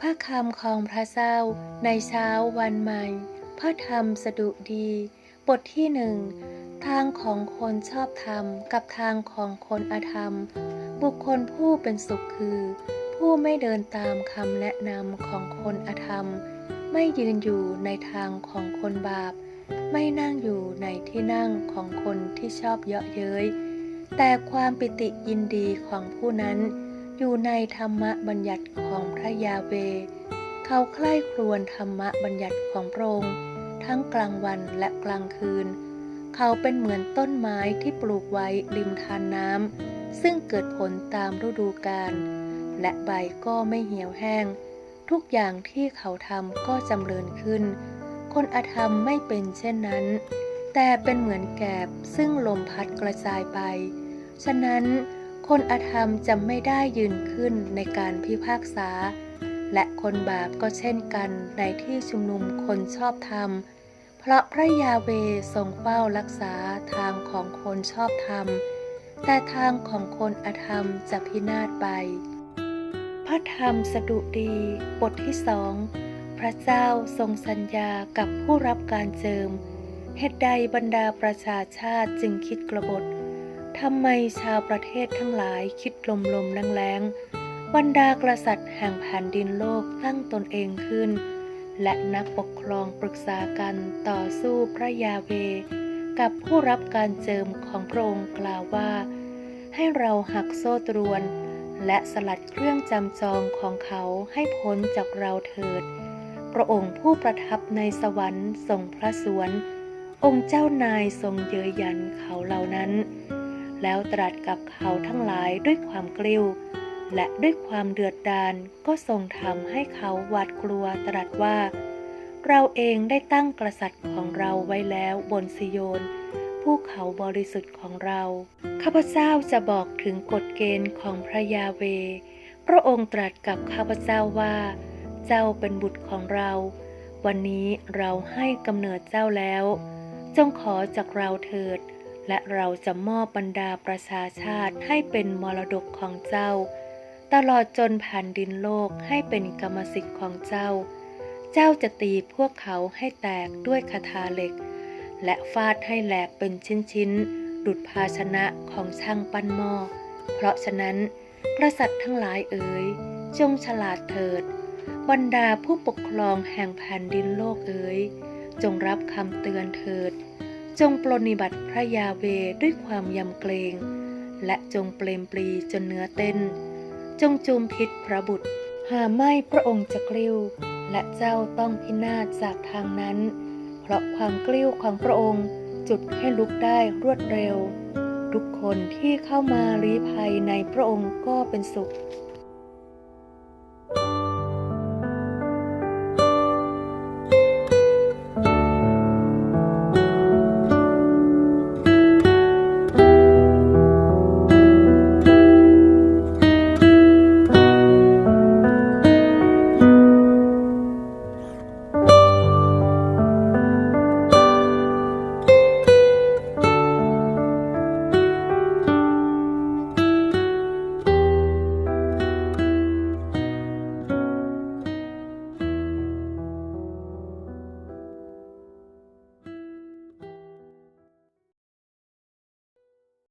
พรรมของพระเจ้าในเช้าวันใหม่ พระธรรมสดุดี บทที่หนึ่งทางของคนชอบธรรมกับทางของคนอธรรม บุคคลผู้เป็นสุขคือ ผู้ไม่เดินตามคำแนะนำของคนอธรรม ไม่ยืนอยู่ในทางของคนบาป ไม่นั่งอยู่ในที่นั่งของคนที่ชอบเยาะเย้ยแต่ความปิติยินดีของผู้นั้น อยู่ในธรรมบัญญัติของพระยาเว เขาใคร่ครวญธรรมบัญญัติของพระองค์ทั้งกลางวันและกลางคืน เขาเป็นเหมือนต้นไม้ที่ปลูกไว้ริมทานน้ำซึ่งเกิดผลตามฤดูกาลและใบก็ไม่เหี่ยวแห้ง ทุกอย่างที่เขาทำก็จำเริญขึ้น คนอธรรมไม่เป็นเช่นนั้น แต่เป็นเหมือนแกบซึ่งลมพัดกระจายไป ฉะนั้น คนอธรรมจะไม่ได้ยืนขึ้นในการพิพากษา และคนบาปก็เช่นกันในที่ชุมนุมคนชอบธรรม เพราะพระยาเวทรงเฝ้ารักษาทางของคนชอบธรรม แต่ทางของคนอธรรมจะพินาศไป พระธรรมสดุดีบทที่สองพระเจ้าทรงสัญญากับผู้รับการเจิมเหตุใดบรรดาประชาชาติจึงคิดกระบฏ ทำไมชาวประเทศทั้งหลายคิดลมลมแรงแรงๆบรรดากษัตริย์แห่งแผ่นดินโลกตั้งตนเองขึ้น และนักปกครองปรึกษากันต่อสู้พระยาเว กับผู้รับการเจิมของพระองค์กล่าวว่า ให้เราหักโซ่ตรวน และสลัดเครื่องจำจองของเขาให้พ้นจากเราเถิด พระองค์ผู้ประทับในสวรรค์ทรงพระสวน องค์เจ้านายทรงเยยยันเขาเหล่านั้น แล้วตรัสกับเขาทั้งหลายด้วยความกลิ้ว และด้วยความเดือดดาลก็ทรงทำให้เขาหวาดกลัวตรัสว่า เราเองได้ตั้งกษัตริย์ของเราไว้แล้วบนซิโยนภูเขาบริสุทธิ์ของเรา ข้าพเจ้าจะบอกถึงกฎเกณฑ์ของพระยาเว พระองค์ตรัสกับข้าพเจ้าว่า เจ้าเป็นบุตรของเรา วันนี้เราให้กำเนิดเจ้าแล้ว จงขอจากเราเถิด และเราจะมอบบรรดาประชาชาติให้เป็นมรดกของเจ้า ตลอดจนแผ่นดินโลกให้เป็นกรรมสิทธิ์ของเจ้า เจ้าจะตีพวกเขาให้แตกด้วยคาถาเหล็ก และฟาดให้แหลกเป็นชิ้นๆ ดุดภาชนะของช่างปั้นหม้อ เพราะฉะนั้นกษัตริย์ทั้งหลายเอ๋ยจงฉลาดเถิด บรรดาผู้ปกครองแห่งแผ่นดินโลกเอ๋ยจงรับคำเตือนเถิด จงปรนนิบัติพระยาเวด้วยความยำเกรง และจงเปลมปลีจนเนื้อเต้น จงจูมพิษพระบุตร หาไม่พระองค์จะกลิ้ว และเจ้าต้องพินาศจากทางนั้น เพราะความกลิ้วของพระองค์จุดให้ลุกได้รวดเร็ว ทุกคนที่เข้ามาลี้ภัยในพระองค์ก็เป็นสุข